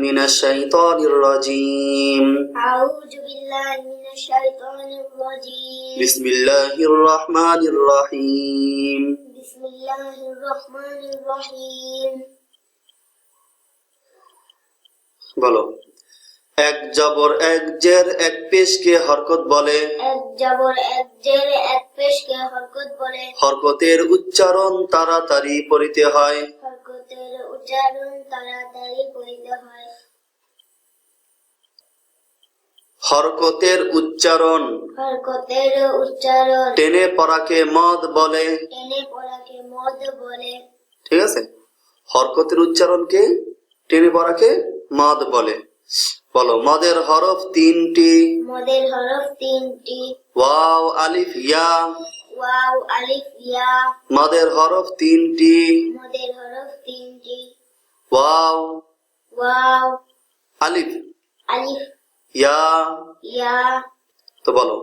من الشيطان الرجيم أعوذ بالله من الشيطان الرجيم بسم الله الرحمن الرحيم بسم الله الرحمن الرحيم বলো এক জবর এক জের এক পেশকে হরকত বলে এক জবর এক জেরে এক পেশকে হরকত বলে হরকতের উচ্চারণ তাড়াতাড়ি পড়িতে হয় হরকতের উচ্চারণ তাড়াতাড়ি করিতে হয়। হরকতের উচ্চারণ। হরকতের উচ্চারণ। টেনে পড়াকে মদ বলে। টেনে পড়াকে মদ বলে। ঠিক আছে? হরকতের উচ্চারণকে টেনে পড়াকে মদ বলে। বলো মদের হরফ তিনটি। মদের হরফ তিনটি। ওয়াও আলিফ ইয়া। ওয়াও আলিফ ইয়া। মদের হরফ তিনটি। মদের হরফ তিনটি। ওয়াও ওয়াও আলিফ আলিফ ইয়া ইয়া তো বলো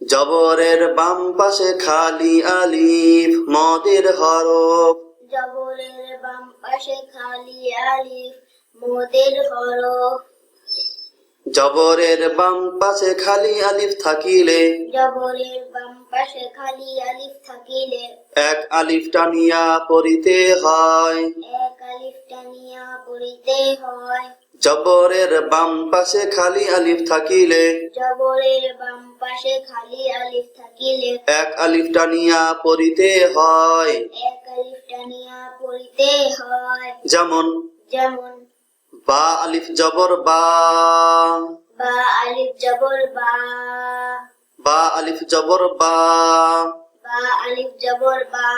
জবরের বাম পাশে খালি আলিফ মদের হরফ। জবরের বাম পাশে খালি আলিফ মোদের হরফ। জবরের বাম পাশে খালি আলিফ থাকিলে। জবরের বাম পাশে খালি আলিফ থাকিলে। এক আলিফ টানিয়া পড়িতে হয়। এক জবরের বাম পাশে খালি আলিফ থাকিলে। জবরের বাম পাশে খালি আলিফ থাকিলে। এক আলিফ টানিয়া পড়িতে হয়। এক আলিফ টানিয়া পড়িতে হয়। যেমন যেমন বা আলিফ জবর বা। বা আলিফ জবর বা। বা আলিফ জবর বা। বা আলিফ জবর বা।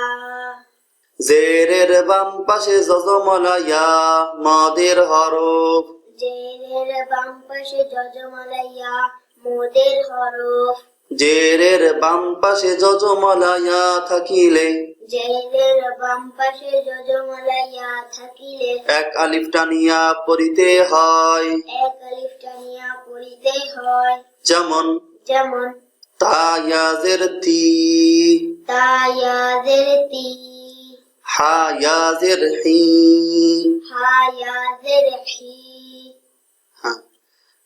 জেরের বাম পাশে জজমলা ইয়া মদের হরফ। জেরের বাম পাশে যজমালাইয়া মোদের হরফ। জেরের বাম পাশে ইয়া থাকিলে। জেরের বাম পাশে থাকিলে। এক আলিফ টানিয়া পড়িতে হয়। এক আলিফ টানিয়া পড়িতে হয়। যেমন যেমন তায়াজের তি। তায়াজের তি। হায়াজের হি। হায়াজের হি। হ্যাঁ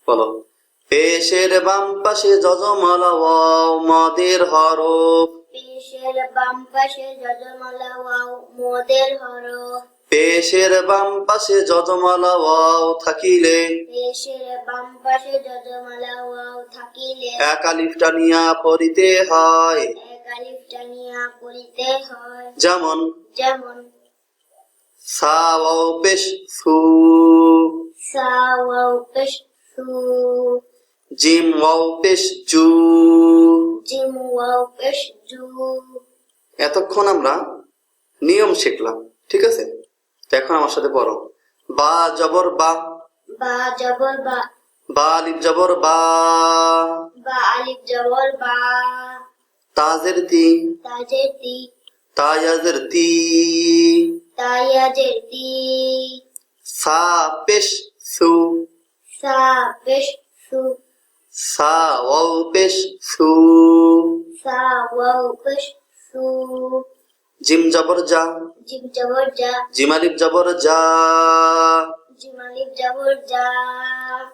বলো। পেশের বাম পাশে জজমলা ওয়াও মদের হরফ। পেশের বাম পাশে যজমালা ওয়াও মোদের হরফ। পেশের বাম পাশে জজমলা ওয়াও থাকিলে। পেশের বাম পাশে যজমালা ওয়াও থাকিলে। এক আলিফ টানিয়া পড়িতে হয়। আলিফ টানিয়া পড়িতে হয় যেমন যেমন সা ওয়াও পেশ সু সা ওয়াও পেশ সু জিম ওয়াও পেশ জু জিম ওয়াও পেশ জু এতক্ষণ আমরা নিয়ম শিখলাম ঠিক আছে? এখন আমার সাথে পড়ো। বা জবর বা। বা জবর বা। বা আলিফ জবর বা। বা আলিফ জবর বা। তাজের তি তাজের তি তায়াজের তি তায়াজের তি সা পেশ সু সা পেশ সু সা ওয়াও পেশ সু জিম জবর যা। জিম জবর যা। জিম আলিফ জবর যা। জিম আলিফ জবর যা।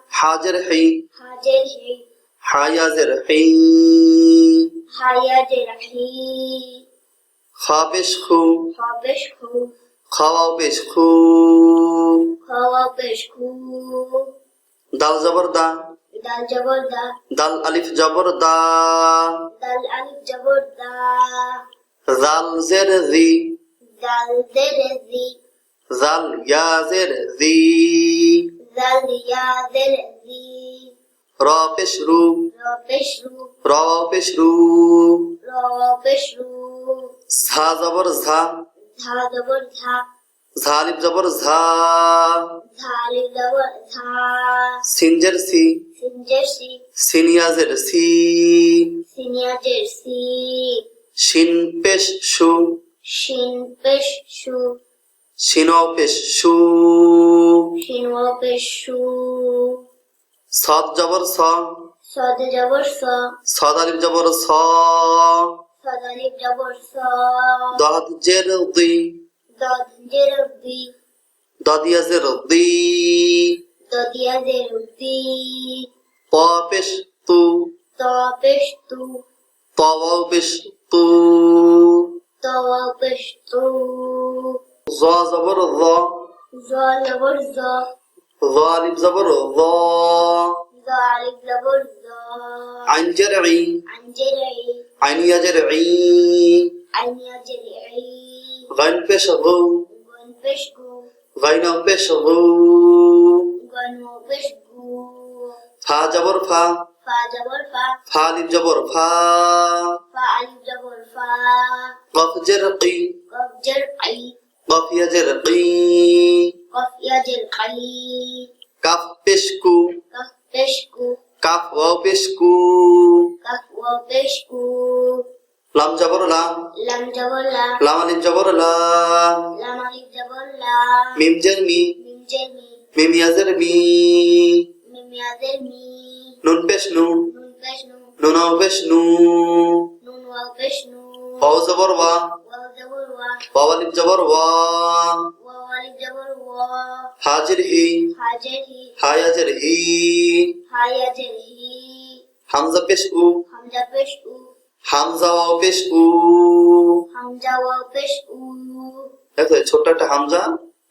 হাজের হি হাজের হি হায়াজের হি। হায়াজের হি। খা পেশ খু। হবেশ খু। খাওয়াও পেশ খু। খাওয়া খু। দাল জবর দা। দাল জবর দা। দাল আলিফ জবর দা। দাল আলিফ জবর দা। জাল জের জি। দাল জের জি। জাল ইয়াজের জি। ইয়া জের জি। র ঝা জবর ঝা। জবর ঝা। সিনজের সি। সিনিয়াজের সি। শিন পেশ সু। শিন পেশ সু। শিন পেশ সু পেশ সু সদ জবর স। সদ জবর স। সদ আলিফ জবর স। সদালিফ জবর স। দহাদ জের দি দদ জের দি দাদিয়াজের দি তদিয়া জের দি ত পেশ তু। ত পেশ তু। ত ওয়াও পেশ তু। ত ওয়াও পেশ তু। জ জবর জ। জ জবর জ। জ আলিফ জবর জ জ আলিফ জবর জ আইন জের ই আঞ্জের ই আইন ইয়াজের ই আইন ইয়াজের ই গাইন পেশ গু গন পেশ গু গাইন পেশ গু গন পেশ গু ফা জবর ফা ফা জবর ফা ফা আলিফ জবর ফা ফা আলিফ জবর ফা কফ জের কি কফ জের আই কফ ইয়াজের কি কফ ইয়াজের কাই? কাফ পেশ কু কফ পেশ গু কাফ ওয়াও পেশ কু কফ ওয়াও পেশ গু লাম জবর লা লাম জবর লা লাম আলিফ জবর লা লাম আলিফ জবর লা মিম জের মি। মিম জের মি। মিম ইয়াজের মি। মিম ইয়াজের মি। নুন পেশ ওয়াও জবর ওয়া। হাজির হি। হাজের হি। হায়াজের হামজা পেশ উ। হামজা পেশ উ। হামজা ওয়াও পেশ উ। হামজা ওয়াও পেশ উ। দেখো ছোট্ট একটা হামজা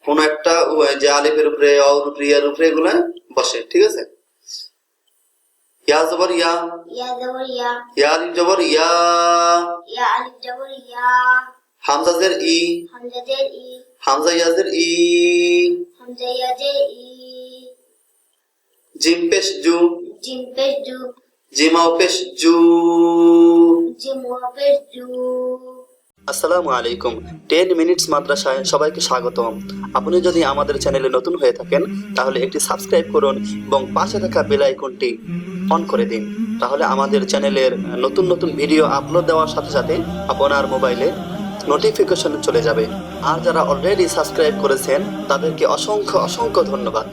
কোন একটা যে আলিফের উপরে অর উপরে ইয়ার উপরে এগুলো বসে ঠিক আছে? ইয়া জবর ইয়া। ইয়া জবর ইয়া। ইয়া আলিফ জবর ইয়া। ইয়া আলিফ জবর ইয়া। হামজা জের ই। হামজা জের ই। হামজা ইয়াজের ই। হামজা ইয়াজের ই। জিম পেশ জু। জিম পেশ জু। জিমাও পেশ জু। জিম ওয়া পেশ জু। আসসালামু আলাইকুম। টেন মিনিটস মাদ্রাসায় সবাইকে স্বাগতম। আপনি যদি আমাদের চ্যানেলে নতুন হয়ে থাকেন তাহলে একটি সাবস্ক্রাইব করুন এবং পাশে থাকা বেল আইকনটি অন করে দিন। তাহলে আমাদের চ্যানেলের নতুন নতুন ভিডিও আপলোড দেওয়ার সাথে সাথে আপনার মোবাইলে নোটিফিকেশন চলে যাবে। আর যারা অলরেডি সাবস্ক্রাইব করেছেন তাদেরকে অসংখ্য অসংখ্য ধন্যবাদ।